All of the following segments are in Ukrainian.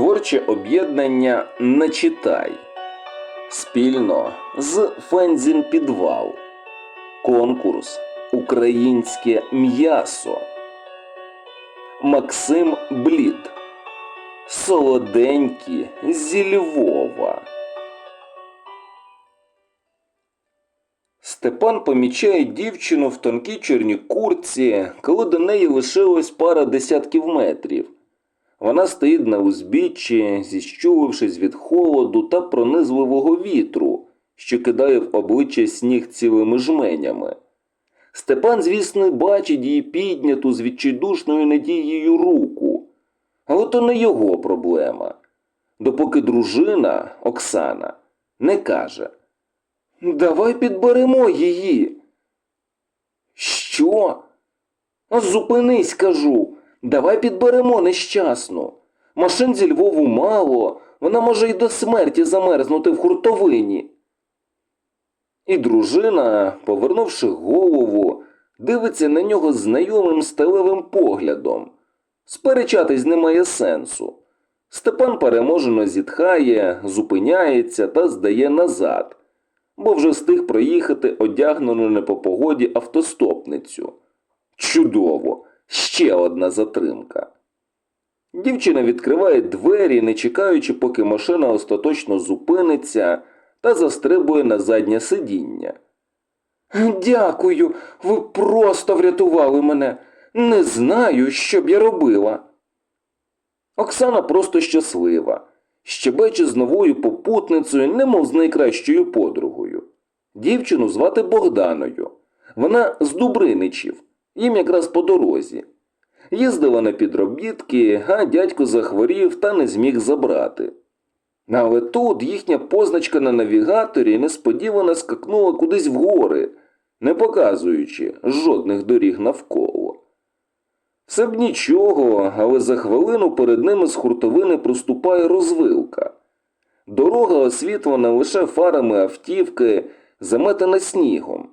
Творче об'єднання Начитай спільно з Фензін Підвал. Конкурс Українське м'ясо. Максим Блід. Солоденькі зі Львова. Степан помічає дівчину в тонкій чорній курці, коли до неї лишилось пара десятків метрів. Вона стоїть на узбіччі, зіщулившись від холоду та пронизливого вітру, що кидає в обличчя сніг цілими жменями. Степан, звісно, бачить її підняту з відчайдушною надією руку, але то не його проблема. Допоки дружина Оксана не каже Давай підберемо її. Що? Зупинись, кажу. Давай підберемо нещасну. Машин зі Львову мало, вона може й до смерті замерзнути в хуртовині. І дружина, повернувши голову, дивиться на нього знайомим сталевим поглядом. Сперечатись немає сенсу. Степан переможено зітхає, зупиняється та здає назад, бо вже встиг проїхати одягнену не по погоді автостопницю. Чудово! Ще одна затримка. Дівчина відкриває двері, не чекаючи, поки машина остаточно зупиниться та застрибує на заднє сидіння. Дякую, ви просто врятували мене. Не знаю, що б я робила. Оксана просто щаслива, щебече з новою попутницею, немов з найкращою подругою. Дівчину звати Богданою. Вона з Дубриничів, їм якраз по дорозі. Їздила на підробітки, а дядько захворів та не зміг забрати. Але тут їхня позначка на навігаторі несподівано скакнула кудись в гори, не показуючи жодних доріг навколо. Все б нічого, але за хвилину перед ними з хуртовини проступає розвилка. Дорога освітлена лише фарами автівки, заметена снігом.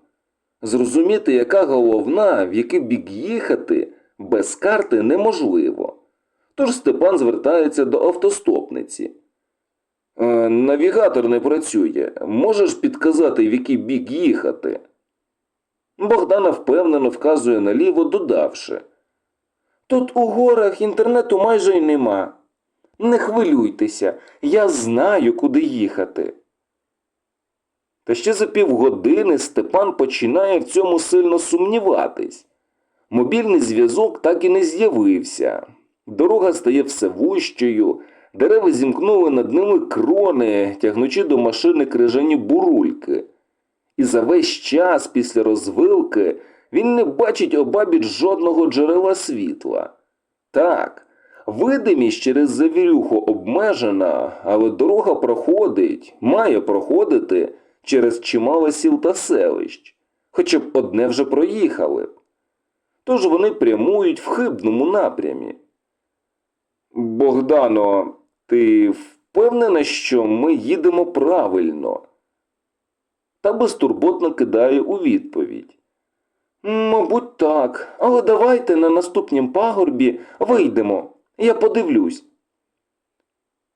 Зрозуміти, яка головна, в який бік їхати, без карти неможливо. Тож Степан звертається до автостопниці. «Е, Навігатор не працює. Можеш підказати, в який бік їхати? Богдана впевнено вказує наліво, додавши. Тут у горах інтернету майже й нема. Не хвилюйтеся, я знаю, куди їхати. Та ще за півгодини Степан починає в цьому сильно сумніватись. Мобільний зв'язок так і не з'явився. Дорога стає все вущою, дерева зімкнули над ними крони, тягнучи до машини крижані бурульки. І за весь час після розвилки він не бачить обабіч жодного джерела світла. Так, видимість через завірюху обмежена, але дорога проходить, має проходити через чимало сіл та селищ, хоча б одне вже проїхали. Тож вони прямують в хибному напрямі. Богдано, ти впевнена, що ми їдемо правильно? Та безтурботно кидає у відповідь. Мабуть, так, але давайте на наступнім пагорбі вийдемо. Я подивлюсь.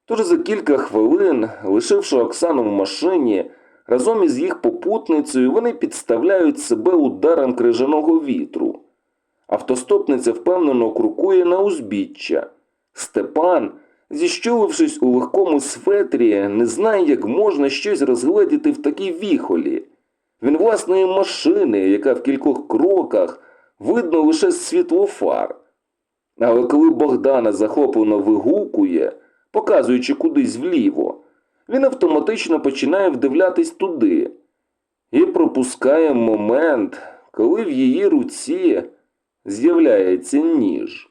Тож за кілька хвилин, лишивши Оксану в машині, разом із їх попутницею вони підставляють себе ударом крижаного вітру. Автостопниця впевнено крокує на узбіччя. Степан, зіщулившись у легкому светрі, не знає, як можна щось розгледіти в такій віхолі. Він власної машини, яка в кількох кроках видно лише з світлофар. Але коли Богдана захоплено вигукує, показуючи кудись вліво, він автоматично починає вдивлятись туди і пропускає момент, коли в її руці з'являється ніж.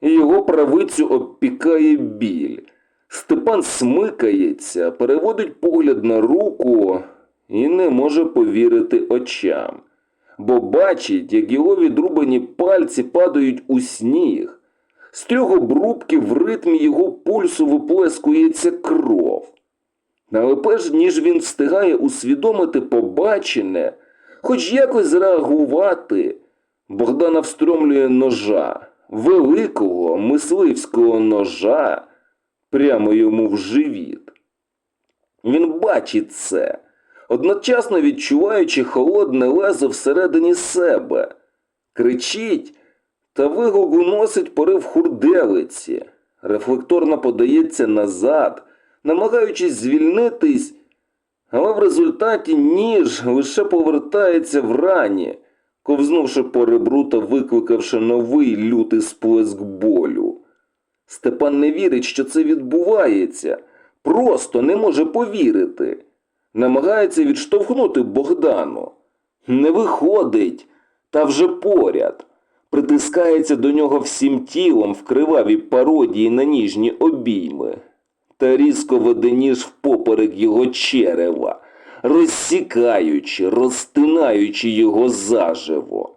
Його правицю обпікає біль. Степан смикається, переводить погляд на руку і не може повірити очам, бо бачить, як його відрубані пальці падають у сніг. З трьох обрубків в ритмі його пульсу виплескується кров. Але перш ніж він встигає усвідомити побачене, хоч якось зреагувати, Богдана встромлює ножа, великого мисливського ножа прямо йому в живіт. Він бачить це, одночасно відчуваючи холодне лезо всередині себе, кричить та вигук уносить порив хурделиці, рефлекторно подається назад, намагаючись звільнитись, але в результаті ніж лише повертається в рані, ковзнувши по ребру та викликавши новий лютий сплеск болю. Степан не вірить, що це відбувається, просто не може повірити. Намагається відштовхнути Богдану. Не виходить, та вже поряд. Притискається до нього всім тілом в кривавій пародії на ніжні обійми. Та різко веде ніж впоперек його черева, розсікаючи, розтинаючи його заживо.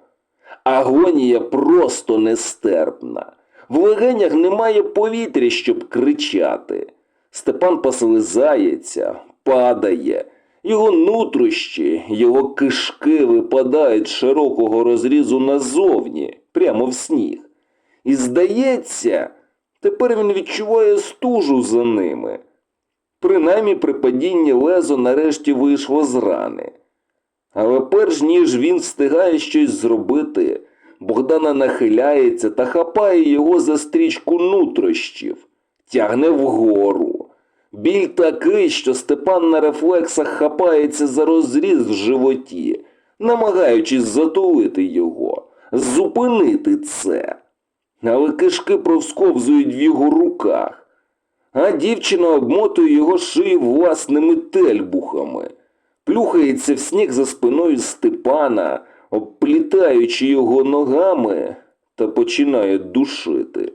Агонія просто нестерпна. В легенях немає повітря, щоб кричати. Степан послизається, падає. Його нутрощі, його кишки випадають широкого розрізу назовні, прямо в сніг. І здається, тепер він відчуває стужу за ними. Принаймні при падінні лезо нарешті вийшло з рани. Але перш ніж він встигає щось зробити, Богдана нахиляється та хапає його за стрічку нутрощів, тягне вгору. Біль такий, що Степан на рефлексах хапається за розріз в животі, намагаючись затулити його, зупинити це. Але кишки провсковзують в його руках, а дівчина обмотує його шию власними тельбухами, плюхається в сніг за спиною Степана, обплітаючи його ногами та починає душити.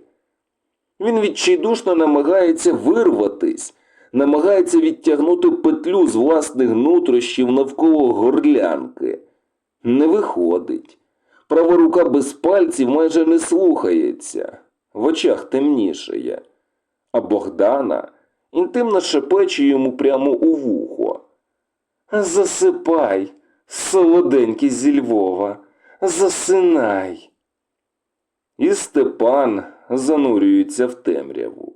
Він відчайдушно намагається вирватись, намагається відтягнути петлю з власних нутрощів навколо горлянки. Не виходить. Права рука без пальців майже не слухається, в очах темнішає. А Богдана інтимно шепече йому прямо у вухо. Засипай, солоденький зі Львова, засинай. І Степан занурюється в темряву.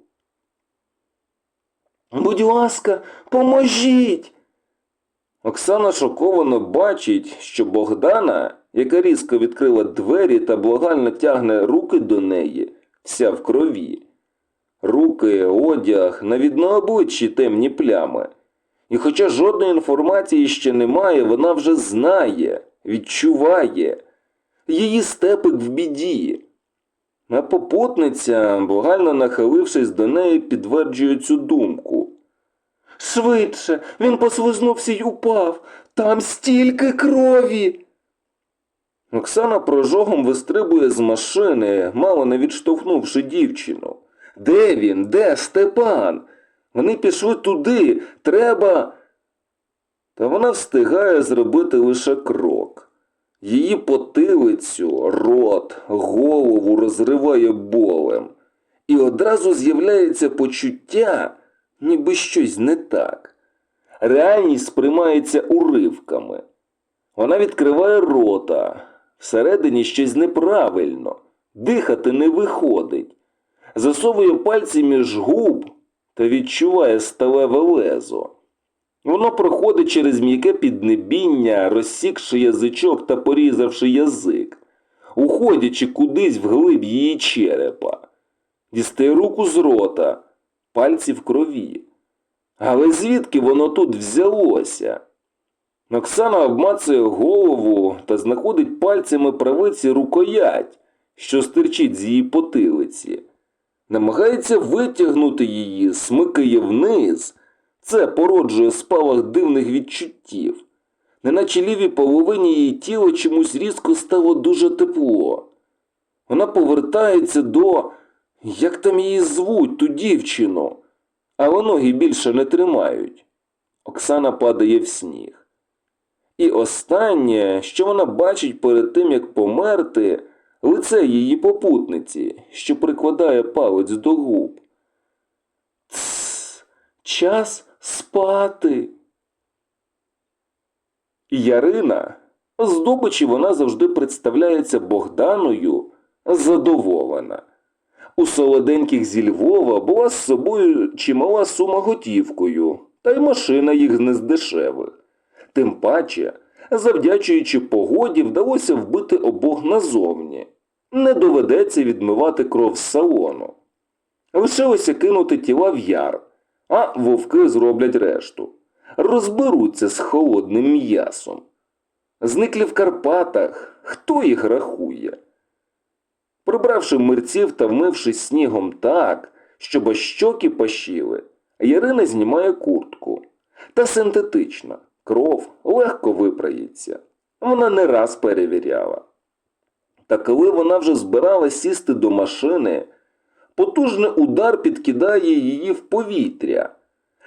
Будь ласка, поможіть. Оксана шоковано бачить, що Богдана, яка різко відкрила двері та благально тягне руки до неї, вся в крові. Руки, одяг, навіть на обличчі темні плями. І хоча жодної інформації ще немає, вона вже знає, відчуває. Її степик в біді. А попутниця, благально нахилившись до неї, підтверджує цю думку. Швидше, він послизнувся й упав. Там стільки крові. Оксана прожогом вистрибує з машини, мало не відштовхнувши дівчину. Де він? Де Степан? Вони пішли туди. Треба. Та вона встигає зробити лише крок. Її потилицю, рот, голову розриває болем. І одразу з'являється почуття, ніби щось не так. Реальність сприймається уривками. Вона відкриває рота. Всередині щось неправильно. Дихати не виходить. Засовує пальці між губ та відчуває сталеве лезо. Воно проходить через м'яке піднебіння, розсікши язичок та порізавши язик, уходячи кудись вглиб її черепа. Дістає руку з рота, пальці в крові. Але звідки воно тут взялося? Оксана обмацує голову та знаходить пальцями правиці рукоять, що стирчить з її потилиці. Намагається витягнути її, смикає вниз. Це породжує спалах дивних відчуттів. Неначе лівій половині її тіла чомусь різко стало дуже тепло. Вона повертається до. Як там її звуть, ту дівчину, але ноги більше не тримають. Оксана падає в сніг. І останнє, що вона бачить перед тим, як померти, лице її попутниці, що прикладає палець до губ. Тсс, час спати. Ярина, здобичі вона завжди представляється Богданою задоволена. У солоденьких зі Львова була з собою чимала сума готівкою, та й машина їх не з. Тим паче, завдячуючи погоді, вдалося вбити обох назовні. Не доведеться відмивати кров з салону. Лишилося кинути тіла в яр, а вовки зроблять решту. Розберуться з холодним м'ясом. Зниклі в Карпатах, хто їх рахує? Прибравши мерців та вмившись снігом так, щоб щоки пащили, Ярина знімає куртку. Та синтетична, кров легко випрається. Вона не раз перевіряла. Та коли вона вже збирала сісти до машини, потужний удар підкидає її в повітря.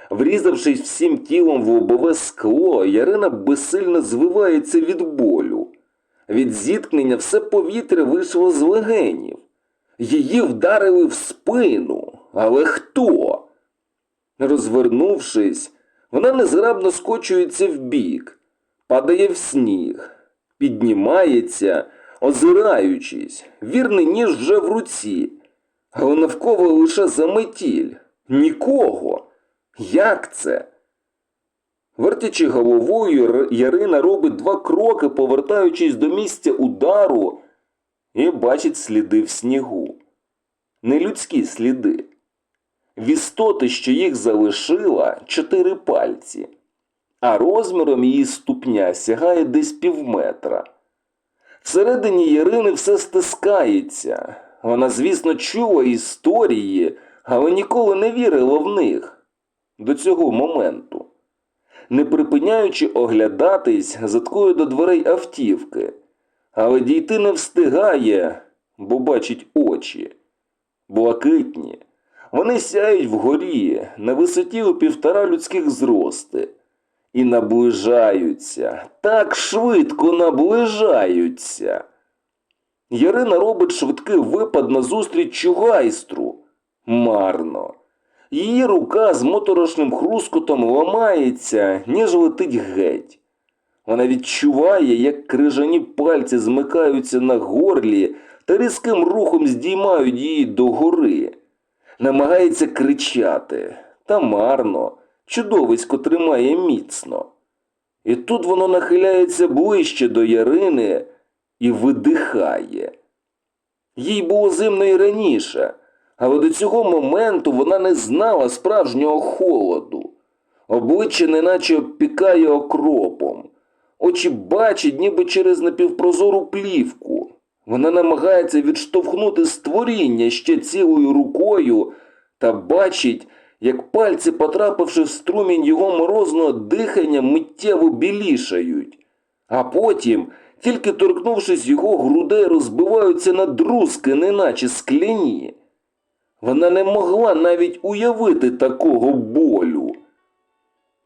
Врізавшись всім тілом в лобове скло, Ярина безсильно звивається від болю. Від зіткнення все повітря вийшло з легенів. Її вдарили в спину. Але хто? Розвернувшись, вона незграбно скочується вбік, падає в сніг, піднімається, озираючись, вірний ніж вже в руці, але навколо лише заметіль. Нікого. Як це? Вертячи головою, Ярина робить два кроки, повертаючись до місця удару, і бачить сліди в снігу. Нелюдські сліди. В істоти, що їх залишила, чотири пальці, а розміром її ступня сягає десь півметра. Всередині Ярини все стискається. Вона, звісно, чула історії, але ніколи не вірила в них до цього моменту. Не припиняючи оглядатись, заткує до дверей автівки, але дійти не встигає, бо бачить очі. Блакитні. Вони сяють вгорі на висоті у півтора людських зрости. І наближаються, так швидко наближаються. Ярина робить швидкий випад назустріч чугайстру. Марно. Її рука з моторошним хрускотом ламається, ніж летить геть. Вона відчуває, як крижані пальці змикаються на горлі та різким рухом здіймають її догори. Намагається кричати, та марно, чудовисько тримає міцно. І тут воно нахиляється ближче до Ярини і видихає. Їй було зимно і раніше, але до цього моменту вона не знала справжнього холоду. Обличчя неначе обпікає окропом. Очі бачать, ніби через напівпрозору плівку. Вона намагається відштовхнути створіння ще цілою рукою та бачить, як пальці, потрапивши в струмінь його морозного дихання, миттєво білішають. А потім, тільки торкнувшись його грудей, розбиваються на друзки, неначе скляні. Вона не могла навіть уявити такого болю.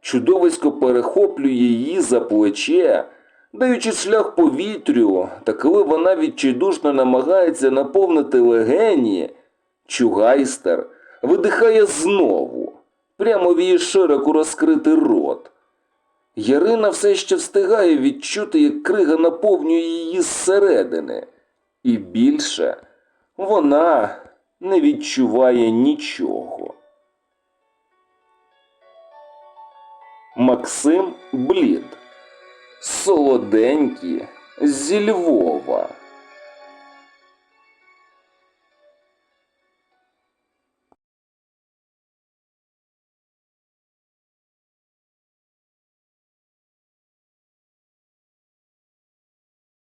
Чудовисько перехоплює її за плече, даючи шлях повітрю, та коли вона відчайдушно намагається наповнити легені, чугайстер видихає знову, прямо в її широко розкритий рот. Ярина все ще встигає відчути, як крига наповнює її зсередини, і більше вона не відчуває нічого. Максим Блід. Солоденькі зі Львова.